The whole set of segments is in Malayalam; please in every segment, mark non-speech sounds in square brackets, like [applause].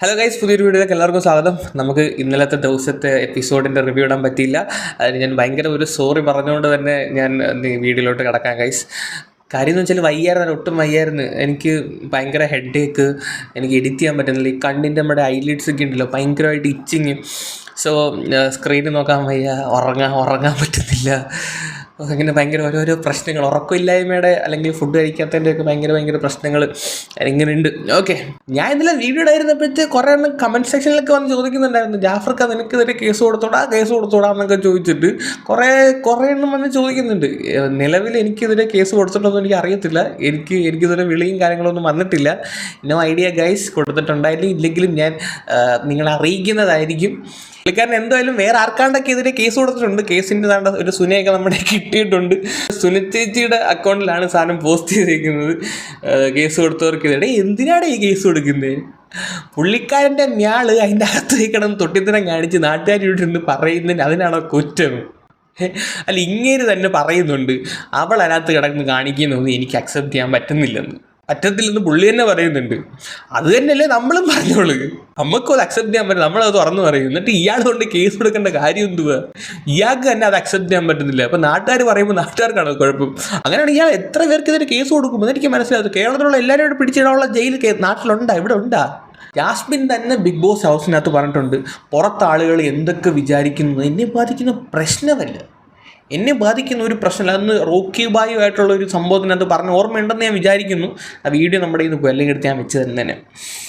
ഹലോ ഗൈസ് പുതിയൊരു വീഡിയോയിലേക്ക് എല്ലാവർക്കും സ്വാഗതം. നമുക്ക് ഇന്നലത്തെ ദിവസത്തെ എപ്പിസോഡിന്റെ റിവ്യൂ ഇടാൻ പറ്റിയില്ല. അതിന് ഞാൻ ഭയങ്കര ഒരു സോറി പറഞ്ഞുകൊണ്ട് തന്നെ ഞാൻ വീഡിയോയിലോട്ട് കിടക്കാം ഗൈസ് കാര്യം എന്ന് വെച്ചാൽ വയ്യായിരുന്നു ഒട്ടും വയ്യായിരുന്നു. എനിക്ക് ഭയങ്കര ഹെഡ് ഏക്ക് എനിക്ക് എഡിറ്റ് ചെയ്യാൻ പറ്റുന്നില്ല. ഈ കണ്ണിന്റെ നമ്മുടെ ഐലിഡ്സ് ഒക്കെ ഉണ്ടല്ലോ ഭയങ്കരമായിട്ട് ഇച്ചിങ് സോ സ്ക്രീനിൽ നോക്കാൻ വയ്യ ഉറങ്ങാൻ ഉറങ്ങാൻ പറ്റുന്നില്ല. അങ്ങനെ ഭയങ്കര ഓരോരോ പ്രശ്നങ്ങൾ. ഉറക്കമില്ലായ്മയുടെ അല്ലെങ്കിൽ ഫുഡ് കഴിക്കാത്തതിന്റെ ഒക്കെ ഭയങ്കര ഭയങ്കര പ്രശ്നങ്ങൾ ഇങ്ങനെ ഉണ്ട് ഓക്കെ ഞാൻ ഇന്നലെ വീഡിയോ ഇടായിരുന്നപ്പോഴത്തെ കുറേ എണ്ണം കമന്റ് സെക്ഷനിലൊക്കെ വന്ന് ചോദിക്കുന്നുണ്ടായിരുന്നു. ജാഫർക്ക് നിനക്ക് ഇതിന്റെ കേസ് കൊടുത്തോടാ കേസ് കൊടുത്തോടാ എന്നൊക്കെ ചോദിച്ചിട്ട് കുറേ കുറേ എണ്ണം വന്ന് ചോദിക്കുന്നുണ്ട്. നിലവിൽ എനിക്കെതിരെ കേസ് കൊടുത്തിട്ടൊന്നും എനിക്ക് അറിയത്തില്ല. എനിക്ക് എനിക്കിതിരെ വിളിയും കാര്യങ്ങളൊന്നും വന്നിട്ടില്ല. നോ ഐഡിയ ഗൈസ് കൊടുത്തിട്ടുണ്ടായാലും ഇല്ലെങ്കിലും ഞാൻ നിങ്ങളെ അറിയിക്കുന്നതായിരിക്കും. പുള്ളിക്കാരൻ എന്തായാലും വേറെ ആർക്കാണ്ടൊക്കെ കേസ് കൊടുത്തിട്ടുണ്ട്. കേസിന്റെ താണ്ട ഒരു സുനയൊക്കെ നമ്മുടെ കിട്ടിയിട്ടുണ്ട്. സുനി ചേച്ചിയുടെ അക്കൗണ്ടിലാണ് സാധനം പോസ്റ്റ് ചെയ്തിരിക്കുന്നത്. കേസ് കൊടുത്തവർക്കെതിരെ എന്തിനാണ് ഈ കേസ് കൊടുക്കുന്നത് പുള്ളിക്കാരന്റെ മ്യാൾ അതിന്റെ അകത്ത് വയ്ക്കണം തൊട്ടിത്തരം കാണിച്ച് നാട്ടുകാരിട്ടിരുന്ന് പറയുന്നതിന് അതിനാണോ കുറ്റം? അല്ല ഇങ്ങനെ തന്നെ പറയുന്നുണ്ട്. അവൾ അതിനകത്ത് കിടന്ന് കാണിക്കുന്നൊന്നും എനിക്ക് അക്സെപ്റ്റ് ചെയ്യാൻ പറ്റുന്നില്ലെന്ന്. പറ്റത്തില്ലെന്ന് പുള്ളി തന്നെ പറയുന്നുണ്ട്. അത് തന്നെയല്ലേ നമ്മളും പറഞ്ഞോളൂ. നമുക്കും അത് അക്സെപ്റ്റ് ചെയ്യാൻ പറ്റും നമ്മളത് തുറന്നു പറയും. എന്നിട്ട് ഇയാൾ കൊണ്ട് കേസ് കൊടുക്കേണ്ട കാര്യം എന്തുവാ? ഇയാൾക്ക് തന്നെ അത് അക്സെപ്റ്റ് ചെയ്യാൻ പറ്റുന്നില്ല. അപ്പം നാട്ടുകാർ പറയുമ്പോൾ നാട്ടുകാർക്കാണ് കുഴപ്പം. അങ്ങനെയാണ് ഇയാൾ എത്ര പേർക്ക് ഇതിന് കേസ് കൊടുക്കുമ്പോൾ എനിക്ക് മനസ്സിലാവും കേരളത്തിലുള്ള എല്ലാവരും പിടിച്ചിടാനുള്ള ജയിൽ നാട്ടിലുണ്ടാ? ഇവിടെ ഉണ്ടാ? ജാസ്മിൻ തന്നെ ബിഗ് ബോസ് ഹൗസിനകത്ത് പറഞ്ഞിട്ടുണ്ട്. പുറത്താളുകൾ എന്തൊക്കെ വിചാരിക്കുന്നു എന്നെ ബാധിക്കുന്ന പ്രശ്നമല്ല. എന്നെ ബാധിക്കുന്ന ഒരു പ്രശ്നമല്ല. അന്ന് റോക്കി ബായു ആയിട്ടുള്ള ഒരു സംഭവത്തിനകത്ത് പറഞ്ഞ ഓർമ്മയുണ്ടെന്ന് ഞാൻ വിചാരിക്കുന്നു. ആ വീഡിയോ നമ്മുടെ ഇന്ന് പോയി അല്ലെങ്കിൽ എടുത്ത് ഞാൻ വെച്ച് തന്നെ.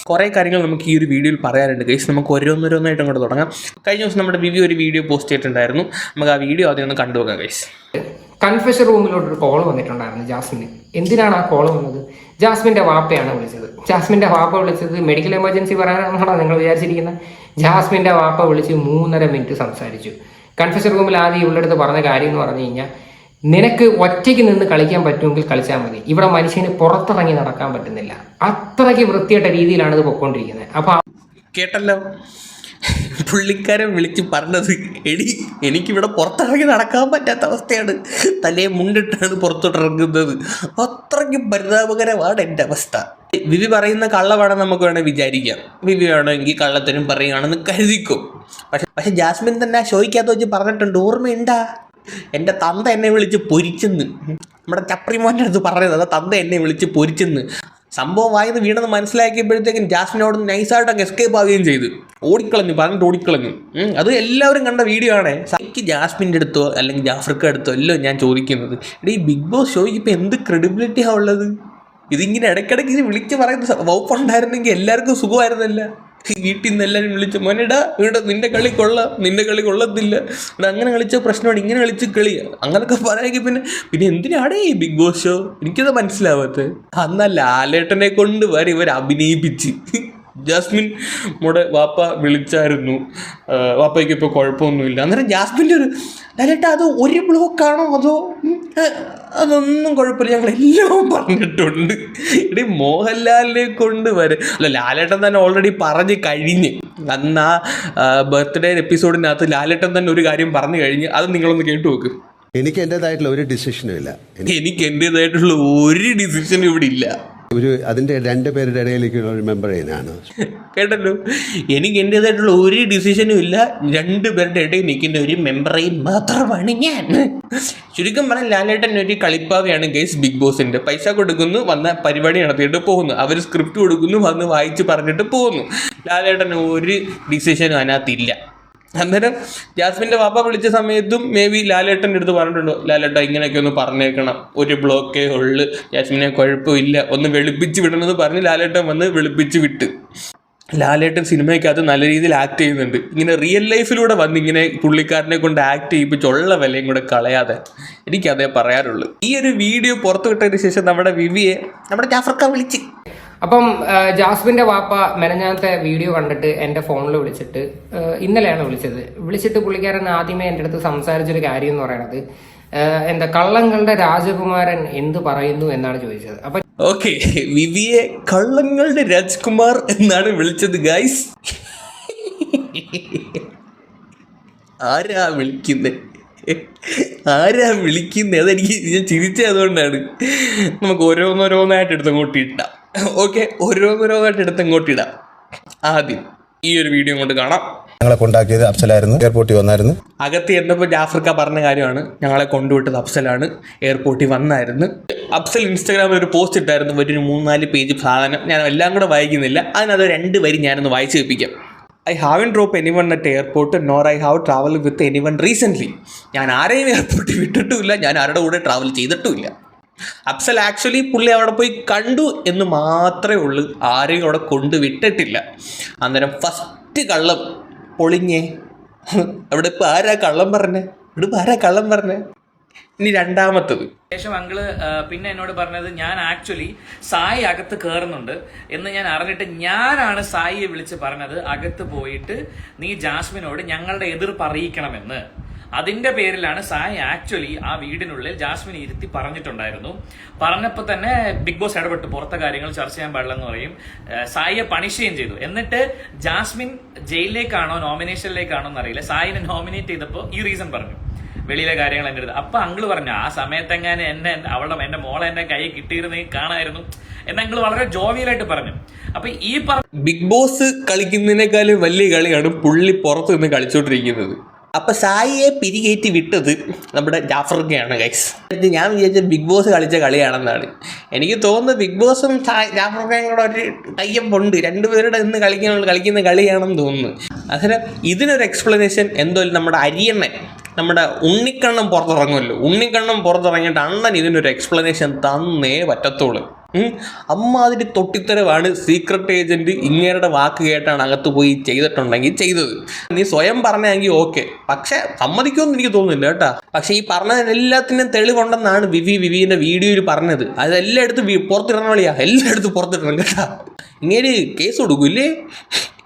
കുറേ കാര്യങ്ങൾ നമുക്ക് ഈ ഒരു വീഡിയോയിൽ പറയാനുണ്ട് കേസ് നമുക്ക് ഓരോന്നോരോന്നായിട്ട് അങ്ങോട്ട് തുടങ്ങാം. കഴിഞ്ഞ ദിവസം നമ്മുടെ വിവി ഒരു വീഡിയോ പോസ്റ്റ് ചെയ്തിട്ടുണ്ടായിരുന്നു. നമുക്ക് ആ വീഡിയോ ആദ്യം ഒന്ന് കണ്ടു കണ്ടുപോകാം കേസ് കൺഫെഷൻ റൂമിലോട്ട് ഒരു കോൾ വന്നിട്ടുണ്ടായിരുന്നു ജാസ്മിന്. എന്തിനാണ് ആ കോൾ വന്നത്? ജാസ്മിന്റെ വാപ്പയാണ് വിളിച്ചത്. ജാസ്മിന്റെ വാപ്പ വിളിച്ചത് മെഡിക്കൽ എമർജൻസി പറയാനാണോ നിങ്ങൾ വിചാരിച്ചിരിക്കുന്നത്? ജാസ്മിന്റെ വാപ്പ വിളിച്ച് മൂന്നര മിനിറ്റ് സംസാരിച്ചു. കൺഫെഷൻ റൂമിൽ ആദ്യം ഇവളുടെ അടുത്ത് പറഞ്ഞ കാര്യം എന്ന് പറഞ്ഞു കഴിഞ്ഞാൽ നിനക്ക് ഒറ്റയ്ക്ക് നിന്ന് കളിക്കാൻ പറ്റുമെങ്കിൽ കളിച്ചാൽ മതി. ഇവിടെ മനുഷ്യന് പുറത്തിറങ്ങി നടക്കാൻ പറ്റുന്നില്ല. അത്രയ്ക്ക് വൃത്തിയായിട്ട രീതിയിലാണ് ഇത് പൊക്കോണ്ടിരിക്കുന്നത് അപ്പൊ കേട്ടല്ലോ? പുള്ളിക്കാരൻ വിളിച്ച് പറഞ്ഞത് എടി എനിക്കിവിടെ പുറത്തിറങ്ങി നടക്കാൻ പറ്റാത്ത അവസ്ഥയാണ്. തലേ മുണ്ടിട്ടാണ് പുറത്തോട്ട് ഇറങ്ങുന്നത്. അത്രയ്ക്ക് പരിതാപകരമാണ് എന്റെ അവസ്ഥ. വിവി പറയുന്ന കള്ളമാണ് നമുക്ക് വേണമെങ്കിൽ വിചാരിക്കാം. വിവി വേണമെങ്കിൽ കള്ളത്തിനും പറയുകയാണെന്ന് കരുതിക്കും. പക്ഷെ പക്ഷെ ജാസ്മിൻ തന്നെ ഷോയ്ക്കകത്ത് വെച്ച് പറഞ്ഞിട്ടുണ്ട് ഓർമ്മയുണ്ടാ? എന്റെ തന്ത എന്നെ വിളിച്ച് പൊരിച്ചെന്ന്. നമ്മുടെ ചപ്രിമോന്റെ അടുത്ത് പറഞ്ഞത് തന്ത എന്നെ വിളിച്ച് പൊരിച്ചെന്ന്. സംഭവം വായത് വീണെന്ന് മനസ്സിലാക്കിയപ്പോഴത്തേക്കും ജാസ്മിനോട് നൈസായിട്ടൊക്കെ എസ്കേപ്പ് ആവുകയും ചെയ്തു. ഓടിക്കളഞ്ഞു പറഞ്ഞിട്ട് ഓടിക്കളഞ്ഞു. അത് എല്ലാവരും കണ്ട വീഡിയോ ആണ്. എനിക്ക് ജാസ്മിന്റെ അടുത്തോ അല്ലെങ്കിൽ ജാഫ്രിക്ക അടുത്തോ എല്ലാം ഞാൻ ചോദിക്കുന്നത്. എടീ ബിഗ് ബോസ് ഷോയ്ക്ക് ഇപ്പം എന്ത് ക്രെഡിബിലിറ്റിയാണ് ഉള്ളത്? ഇതിങ്ങനെ ഇടയ്ക്കിടയ്ക്ക് ഇത് വിളിച്ച് പറയുന്ന വകുപ്പുണ്ടായിരുന്നെങ്കിൽ എല്ലാവർക്കും സുഖമായിരുന്നല്ല? വീട്ടിൽ നിന്ന് എല്ലാവരും വിളിച്ച് മോനെടാ ഇവിടെ നിന്റെ കളി കൊള്ളാം നിന്റെ കളി കൊള്ളത്തില്ല. ഇവിടെ അങ്ങനെ കളിച്ച പ്രശ്നമാണ് ഇങ്ങനെ കളിച്ച് കളി. അങ്ങനൊക്കെ പറയാമെങ്കിൽ പിന്നെ പിന്നെ എന്തിനാടേ ഈ ബിഗ് ബോസ് ഷോ? എനിക്കത് മനസ്സിലാവാത്തത് അന്നാ ലാലേട്ടനെ കൊണ്ട് വരെ ഇവർ അഭിനയിപ്പിച്ച്. ജാസ്മിൻ നമ്മുടെ വാപ്പ വിളിച്ചായിരുന്നു. വാപ്പയ്ക്ക് ഇപ്പോൾ കുഴപ്പമൊന്നുമില്ല. അന്നേരം ജാസ്മിന്റെ ഒരു ലാലേട്ടാ അത് ഒരു ബ്ലോക്കാണോ അതോ അതൊന്നും കുഴപ്പമില്ല. ഞങ്ങൾ എല്ലാം പറഞ്ഞിട്ടുണ്ട്. ഇടി മോഹൻലാലിനെ കൊണ്ട് വരെ. അല്ല ലാലേട്ടൻ തന്നെ ഓൾറെഡി പറഞ്ഞ് കഴിഞ്ഞ്. അന്ന് ആ ബർത്ത്ഡേ എപ്പിസോഡിനകത്ത് ലാലേട്ടൻ തന്നെ ഒരു കാര്യം പറഞ്ഞു കഴിഞ്ഞ്. അത് നിങ്ങളൊന്ന് കേട്ടു നോക്ക്. എനിക്ക് എന്റെതായിട്ടുള്ള ഒരു ഡിസിഷനും ഇല്ല. എനിക്ക് എന്റെതായിട്ടുള്ള ഒരു ഡിസിഷനും ഇവിടെ ഇല്ല. ഒരു അതിന്റെ രണ്ട് പേരുടെ ഇടയിലേക്കുള്ള ഒരു മെമ്പർ ഞാനാണ് കേട്ടല്ലോ? എനിക്ക് എന്റെതായിട്ടുള്ള ഒരു ഡിസിഷനും ഇല്ല. രണ്ട് പേരുടെ ഇടയിൽ നിൽക്കുന്ന ഒരു മെമ്പറേയും മാത്രമാണ് ഞാൻ. ചുരുക്കം പറഞ്ഞാൽ ലാലേട്ടൻ ഒരു കളിപ്പാവയാണ് ഗൈസ് ബിഗ് ബോസിന്റെ പൈസ കൊടുക്കുന്നു വന്ന പരിപാടി നടത്തിയിട്ട് പോകുന്നു. അവർ സ്ക്രിപ്റ്റ് കൊടുക്കുന്നു വന്ന് വായിച്ച് പറഞ്ഞിട്ട് പോകുന്നു. ലാലേട്ടൻ ഒരു ഡിസിഷനും അതിനകത്തില്ല അന്നേരം ജാസ്മിന്റെ വാപ്പ വിളിച്ച സമയത്തും മേ ബി ലാലേട്ടന്റെ അടുത്ത് പറഞ്ഞിട്ടുണ്ട് ലാലേട്ട ഇങ്ങനെയൊക്കെ ഒന്ന് പറഞ്ഞേക്കണം. ഒരു ബ്ലോക്കേ ഉള്ളു. ജാസ്മിനെ കുഴപ്പമില്ല. ഒന്ന് വെളുപ്പിച്ച് വിടണമെന്ന് പറഞ്ഞ് ലാലേട്ടൻ വന്ന് വെളുപ്പിച്ച് വിട്ട്. ലാലേട്ടൻ സിനിമയ്ക്കകത്ത് നല്ല രീതിയിൽ ആക്ട് ചെയ്യുന്നുണ്ട്. ഇങ്ങനെ റിയൽ ലൈഫിലൂടെ വന്ന് ഇങ്ങനെ പുള്ളിക്കാരനെ കൊണ്ട് ആക്ട് ചെയ്യിപ്പിച്ചുള്ള വിലയും കൂടെ കളയാതെ എനിക്കതേ പറയാറുള്ളൂ ഈ ഒരു വീഡിയോ പുറത്തു വിട്ടതിന് ശേഷം നമ്മുടെ വിവിയെ നമ്മുടെ ജാഫർക്ക വിളിച്ച്. അപ്പം ജാസ്മിന്റെ വാപ്പ മെനഞ്ഞാത്തെ വീഡിയോ കണ്ടിട്ട് എന്റെ ഫോണിൽ വിളിച്ചിട്ട് ഇന്നലെയാണ് വിളിച്ചത്. വിളിച്ചിട്ട് പുള്ളിക്കാരൻ ആദ്യമേ എന്റെ അടുത്ത് സംസാരിച്ചൊരു കാര്യം എന്ന് പറയണത് എന്താ കള്ളങ്ങളുടെ രാജകുമാരൻ എന്ത് പറയുന്നു എന്നാണ് ചോദിച്ചത്. അപ്പൊ ഓക്കെ [laughs] വിവിയെ കള്ളങ്ങളുടെ രാജ്കുമാർ എന്നാണ് വിളിച്ചത് ഗൈസ് [laughs] ആരാ വിളിക്കുന്നത് [laughs] ആരാ വിളിക്കുന്നത് അതെനിക്ക് ഞാൻ ചിരിച്ചതുകൊണ്ടാണ്. നമുക്ക് ഓരോന്നോരോന്നായിട്ട് എടുത്ത് അങ്ങോട്ട് ഇടാം. ഓക്കെ ഓരോന്നോരോന്നായിട്ട് എടുത്ത് അങ്ങോട്ട് ഇടാം. ആദ്യം ഈ ഒരു വീഡിയോ കൊണ്ട് കാണാം. ഞങ്ങളെ കൊണ്ടാക്കിയത് അഫ്സലായിരുന്നു. എയർപോർട്ടിൽ വന്നായിരുന്നു. അകത്ത് ചെന്നപ്പോൾ ജാഫർക്ക പറഞ്ഞ കാര്യമാണ്. ഞങ്ങളെ കൊണ്ടുവിട്ടത് അഫ്സലാണ്. എയർപോർട്ടിൽ വന്നായിരുന്നു. അഫ്സൽ ഇൻസ്റ്റാഗ്രാമിൽ ഒരു പോസ്റ്റ് ഇട്ടായിരുന്നു. ഒരു മൂന്നാൽ പേജ് സാധനം. ഞാൻ എല്ലാം കൂടെ വായിക്കുന്നില്ല. അതിനകത്ത് രണ്ട് വരി ഞാനൊന്ന് വായിച്ചു കേൾപ്പിക്കാം I haven't drop anyone at airport nor I have travel with anyone recently ഞാൻ ആരെയും എയർപോർട്ടിൽ വിട്ടിട്ടുമില്ല. ഞാൻ ആരുടെ കൂടെ ട്രാവൽ ചെയ്തിട്ടുമില്ല. അഫ്സൽ ആക്ച്വലി പുള്ളി അവിടെ പോയി കണ്ടു എന്ന് മാത്രമേ ഉള്ളൂ. ആരെയും അവിടെ കൊണ്ടുവിട്ടിട്ടില്ല. അന്നേരം ഫസ്റ്റ് കള്ളം പൊളിഞ്ഞേ. അവിടെ ഇപ്പം ആരാ കള്ളം പറഞ്ഞേ? ഇവിടെ ആരാ കള്ളം പറഞ്ഞേ? ഇനി രണ്ടാമത്തത്. ശേഷം അങ്കിൾ പിന്നെ എന്നോട് പറഞ്ഞത് ഞാൻ ആക്ച്വലി സായി അകത്ത് കയറുന്നുണ്ട് എന്ന് ഞാൻ അറിഞ്ഞിട്ട് ഞാനാണ് സായിയെ വിളിച്ച് പറഞ്ഞത് അകത്ത് പോയിട്ട് നീ ജാസ്മിനോട് ഞങ്ങളുടെ എതിർപ്പ് അറിയിക്കണമെന്ന്. അതിന്റെ പേരിലാണ് സായ് ആക്ച്വലി ആ വീടിനുള്ളിൽ ജാസ്മിൻ ഇരുത്തി പറഞ്ഞിട്ടുണ്ടായിരുന്നു. പറഞ്ഞപ്പോൾ തന്നെ ബിഗ് ബോസ് ഇടപെട്ട്. പുറത്തെ കാര്യങ്ങൾ ചർച്ച ചെയ്യാൻ പാടില്ലെന്ന് പറയും. സായിയെ പണിഷ് ചെയ്യുകയും ചെയ്തു. എന്നിട്ട് ജാസ്മിൻ ജയിലിലേക്കാണോ നോമിനേഷനിലേക്കാണോ എന്നറിയില്ല. സായിനെ നോമിനേറ്റ് ചെയ്തപ്പോൾ ഈ റീസൺ പറഞ്ഞു. വെളിയിലെ കാര്യങ്ങൾ എന്റെ അടുത്ത്. അപ്പൊ അങ്കിൾ പറഞ്ഞു ആ സമയത്തെങ്ങാനും എന്നെ അവളുടെ എന്റെ മോളെ എന്റെ കൈ കിട്ടിയിരുന്നെങ്കിൽ കാണായിരുന്നു എന്ന് അങ്കിൾ വളരെ ജോവിയലായിട്ട് പറഞ്ഞു. അപ്പൊ ഈ ബിഗ് ബോസ് കളിക്കുന്നതിനേക്കാളും വലിയ കളിയാണ് പുള്ളി പുറത്തു നിന്ന് കളിച്ചോണ്ടിരിക്കുന്നത്. അപ്പൊ സായിയെ പിരികേറ്റി വിട്ടത് നമ്മുടെ ജാഫർക്കയാണ് ഗൈസ് ഞാൻ വിചാരിച്ച ബിഗ് ബോസ് കളിച്ച കളിയാണെന്നാണ്. എനിക്ക് തോന്നുന്നത് ബിഗ് ബോസും ജാഫർക്കയും കൂടെ ഒരു ടൈപ്പ് ഉണ്ട്. രണ്ടുപേരുടെ ഇന്ന് കളിക്കുന്ന കളിക്കുന്ന കളിയാണെന്ന് തോന്നുന്നു. അതിന് ഇതിനൊരു എക്സ്പ്ലനേഷൻ എന്തോ നമ്മുടെ അരിയണ്ണൻ നമ്മുടെ ഉണ്ണിക്കണ്ണം പുറത്തിറങ്ങുമല്ലോ. ഉണ്ണിക്കണ്ണം പുറത്തിറങ്ങിയിട്ട് അണ്ണൻ ഇതിനൊരു എക്സ്പ്ലനേഷൻ തന്നേ പറ്റത്തുള്ളൂ. അമ്മാതിരി തൊട്ടിത്തരവാണ് സീക്രട്ട് ഏജന്റ് ഇങ്ങേരുടെ വാക്ക് കേട്ടാണ് അകത്ത് പോയി ചെയ്തിട്ടുണ്ടെങ്കിൽ ചെയ്തത്. നീ സ്വയം പറഞ്ഞെങ്കിൽ ഓക്കെ പക്ഷെ സമ്മതിക്കുമെന്ന് എനിക്ക് തോന്നുന്നില്ല കേട്ടാ. പക്ഷെ ഈ പറഞ്ഞതിനെല്ലാത്തിനും തെളിവുണ്ടെന്നാണ് വിവി വിവിന്റെ വീഡിയോയിൽ പറഞ്ഞത്. അതെല്ലാം എടുത്ത് പുറത്തിടണം വഴിയാ. എല്ലാം എടുത്ത് പുറത്തിടണം കേട്ടാ. ഇങ്ങനെ കേസ് കൊടുക്കൂല്ലേ?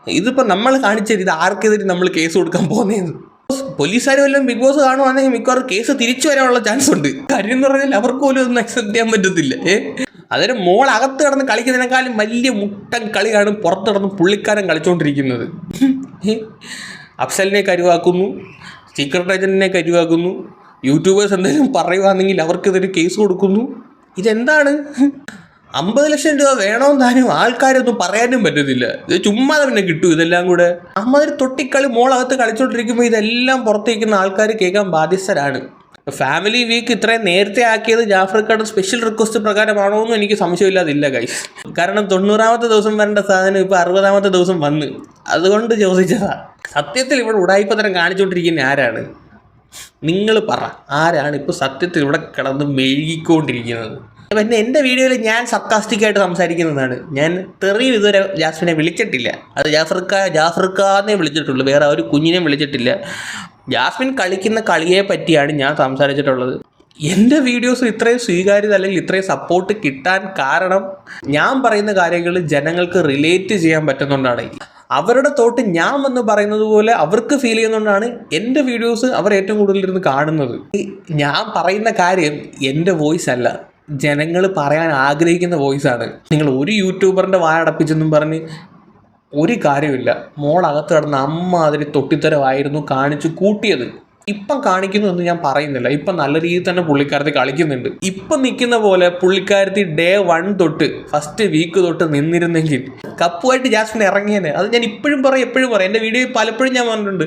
ഇതിപ്പോ നമ്മൾ കാണിച്ചത് ഇത് ആർക്കെതിരെ നമ്മൾ കേസ് കൊടുക്കാൻ പോകുന്നതെന്ന് പോലീസുകാർ വല്ലതും ബിഗ് ബോസ് കാണുവാണെങ്കിൽ മിക്കവാറും കേസ് തിരിച്ചു വരാനുള്ള ചാൻസ് ഉണ്ട്. കാര്യം എന്ന് പറഞ്ഞാൽ അവർക്ക് പോലും ഒന്നും അക്സെപ്റ്റ് ചെയ്യാൻ പറ്റത്തില്ല. അതൊരു മോൾ അകത്ത് കിടന്ന് കളിക്കുന്നതിനേക്കാളും വലിയ മുട്ടൻ കളിയാണ് പുറത്ത് കിടന്ന് പുള്ളിക്കാരൻ കളിച്ചുകൊണ്ടിരിക്കുന്നത്? അഫ്സലിനെ കരുവാക്കുന്നു സീക്രട്ട് ഏജന്റിനെ കരുവാക്കുന്നു യൂട്യൂബേഴ്സ് എന്തെങ്കിലും പറയുവാണെങ്കിൽ അവർക്കിതൊരു കേസ് കൊടുക്കുന്നു. ഇതെന്താണ്? അമ്പത് ലക്ഷം രൂപ വേണമെന്നാലും ആൾക്കാരൊന്നും പറയാനും പറ്റത്തില്ല. ഇത് ചുമ്മാതെ പിന്നെ കിട്ടും ഇതെല്ലാം കൂടെ. അമ്മാതിരി തൊട്ടിക്കളി മോളകത്ത് കളിച്ചോണ്ടിരിക്കുമ്പോൾ ഇതെല്ലാം പുറത്തേക്കുന്ന ആൾക്കാർ കേൾക്കാൻ ബാധ്യസ്ഥരാണ്. ഫാമിലി വീക്ക് ഇത്രയും നേരത്തെ ആക്കിയത് ജാഫ്രിക്കയുടെ സ്പെഷ്യൽ റിക്വസ്റ്റ് പ്രകാരമാണോ എന്നും എനിക്ക് സംശയമില്ലാതില്ല ഗൈസ് കാരണം തൊണ്ണൂറാമത്തെ ദിവസം വരേണ്ട സാധനം ഇപ്പോൾ അറുപതാമത്തെ ദിവസം വന്ന്. അതുകൊണ്ട് ചോദിച്ചതാ. സത്യത്തിൽ ഇവിടെ ഉടായ്പതരം കാണിച്ചുകൊണ്ടിരിക്കുന്ന ആരാണ്? നിങ്ങൾ പറ. ആരാണ് ഇപ്പൊ സത്യത്തിൽ ഇവിടെ കിടന്ന് മെഴുകിക്കൊണ്ടിരിക്കുന്നത്? പിന്നെ എന്റെ വീഡിയോയിൽ ഞാൻ സർക്കാസ്റ്റിക്കായിട്ട് സംസാരിക്കുന്നതാണ്. ഞാൻ തെറിയും ഇതുവരെ ജാസ്മിനെ വിളിച്ചിട്ടില്ല. അത് ജാഫർക്ക ജാഫർക്കാന്നേ വിളിച്ചിട്ടുള്ളൂ. വേറെ ഒരു കുഞ്ഞിനെ വിളിച്ചിട്ടില്ല. ജാസ്മിൻ കളിക്കുന്ന കളിയെ പറ്റിയാണ് ഞാൻ സംസാരിച്ചിട്ടുള്ളത്. എന്റെ വീഡിയോസ് ഇത്രയും സ്വീകാര്യത അല്ലെങ്കിൽ ഇത്രയും സപ്പോർട്ട് കിട്ടാൻ കാരണം ഞാൻ പറയുന്ന കാര്യങ്ങൾ ജനങ്ങൾക്ക് റിലേറ്റ് ചെയ്യാൻ പറ്റുന്നുണ്ടാണ് അവരുടെ തോട്ട് ഞാൻ വന്ന് പറയുന്നത് പോലെ അവർക്ക് ഫീൽ ചെയ്യുന്നതുകൊണ്ടാണ് എന്റെ വീഡിയോസ് അവർ ഏറ്റവും കൂടുതൽ ഇരുന്ന് കാണുന്നത്. ഞാൻ പറയുന്ന കാര്യം എന്റെ വോയിസ് അല്ല. ജനങ്ങൾ പറയാൻ ആഗ്രഹിക്കുന്ന വോയിസാണ്. നിങ്ങൾ ഒരു യൂട്യൂബറിന്റെ വായടപ്പിച്ചെന്നും പറഞ്ഞ് ഒരു കാര്യമില്ല മോളകത്ത് കിടന്ന അമ്മ അതിന് തൊട്ടിത്തരമായിരുന്നു കാണിച്ചു കൂട്ടിയത്. ഇപ്പം കാണിക്കുന്നു എന്ന് ഞാൻ പറയുന്നില്ല. ഇപ്പം നല്ല രീതിയിൽ തന്നെ പുള്ളിക്കാരത്തി കളിക്കുന്നുണ്ട്. ഇപ്പം നിൽക്കുന്ന പോലെ പുള്ളിക്കാരത്തി ഡേ വൺ തൊട്ട് ഫസ്റ്റ് വീക്ക് തൊട്ട് നിന്നിരുന്നെങ്കിൽ കപ്പുമായിട്ട് ജാസ്മിൻ ഇറങ്ങിയേനെ. അത് ഞാൻ ഇപ്പോഴും പറയും എപ്പോഴും പറയും. എന്റെ വീഡിയോയിൽ പലപ്പോഴും ഞാൻ പറഞ്ഞിട്ടുണ്ട്.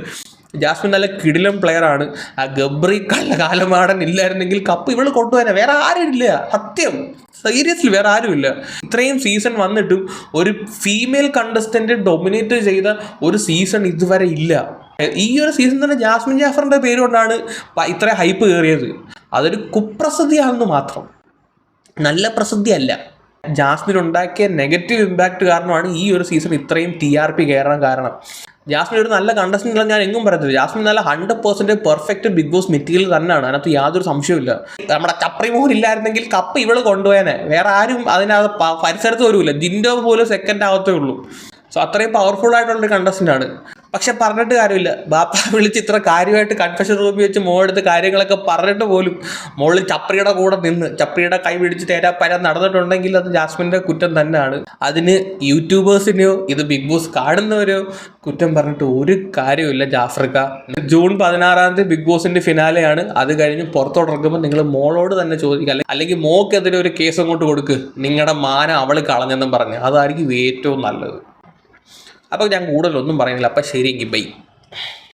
ജാസ്മിൻ നല്ല കിടിലം ആണ്. ആ ഗബ്രി കള്ളകാലമാടൻ ഇല്ലായിരുന്നെങ്കിൽ കപ്പ് ഇവൾ കൊണ്ടുപോകാനെ വേറെ ആരും ഇല്ല. സത്യം. സീരിയസ്ലി വേറെ ആരുമില്ല ഇത്രയും സീസൺ വന്നിട്ടും ഒരു ഫീമെയിൽ കണ്ടസ്റ്റന്റ് ഡൊമിനേറ്റ് ചെയ്ത ഒരു സീസൺ ഇതുവരെ ഇല്ല. ഈ ഒരു സീസൺ തന്നെ ജാസ്മിൻ ജാഫറിന്റെ പേര് കൊണ്ടാണ് ഇത്ര ഹൈപ്പ് കയറിയത് അതൊരു കുപ്രസിദ്ധിയാണെന്ന് മാത്രം. നല്ല പ്രസിദ്ധിയല്ല. ജാസ്മിൻ ഉണ്ടാക്കിയ നെഗറ്റീവ് ഇമ്പാക്റ്റ് കാരണമാണ് ഈ ഒരു സീസൺ ഇത്രയും ടി ആർ പി കയറാൻ കാരണം. ജാസ്മിൻ ഒരു നല്ല കണ്ടസ്റ്റന്റ് ഞാൻ എങ്ങും പറയത്തില്ല. ജാസ്മിൻ നല്ല hundred percent perfect Big Boss material തന്നെയാണ്. അതിനകത്ത് യാതൊരു സംശയമില്ല നമ്മുടെ കപ്രി മോഹൻ ഇല്ലായിരുന്നെങ്കിൽ കപ്പ് ഇവൾ കൊണ്ടുപോയനെ. വേറെ ആരും അതിനകത്ത് പരിസരത്ത് വരുമില്ല ജിൻഡോ പോലും സെക്കൻഡ് ആവത്തേ ഉള്ളൂ. സോ അത്രയും പവർഫുൾ ആയിട്ടുള്ളൊരു കണ്ടസ്റ്റന്റ് ആണ്. പക്ഷെ പറഞ്ഞിട്ട് കാര്യമില്ല. ബാപ്പ വിളിച്ച് ഇത്ര കാര്യമായിട്ട് കൺഫഷൻ റൂമിൽ വെച്ച് മോളെടുത്ത് കാര്യങ്ങളൊക്കെ പറഞ്ഞിട്ട് പോലും മോളിൽ ചപ്രിയുടെ കൂടെ നിന്ന് ചപ്രിയുടെ കൈ പിടിച്ച് തേരാപ്പര നടന്നിട്ടുണ്ടെങ്കിൽ അത് ജാസ്മിന്റെ കുറ്റം തന്നെയാണ്. അതിന് യൂട്യൂബേഴ്സിനെയോ ഇത് ബിഗ് ബോസ് കാണുന്നവരോ കുറ്റം പറഞ്ഞിട്ട് ഒരു കാര്യമില്ല ജാഫ്രിക്ക. ജൂൺ പതിനാറാം തീയതി ബിഗ് ബോസിന്റെ ഫിനാലെയാണ്. അത് കഴിഞ്ഞ് പുറത്തോട്ടിറക്കുമ്പോൾ നിങ്ങൾ മോളോട് തന്നെ ചോദിക്കുക അല്ലെങ്കിൽ മോക്കെതിരെ ഒരു കേസ് അങ്ങോട്ട് കൊടുക്ക്. നിങ്ങളുടെ മാന അവൾ കളഞ്ഞെന്നും പറഞ്ഞു. അതായിരിക്കും ഏറ്റവും നല്ലത്. അപ്പോൾ ഞാൻ കൂടുതലൊന്നും പറയുന്നില്ല. അപ്പോൾ ശരിയെങ്കിൽ ബൈ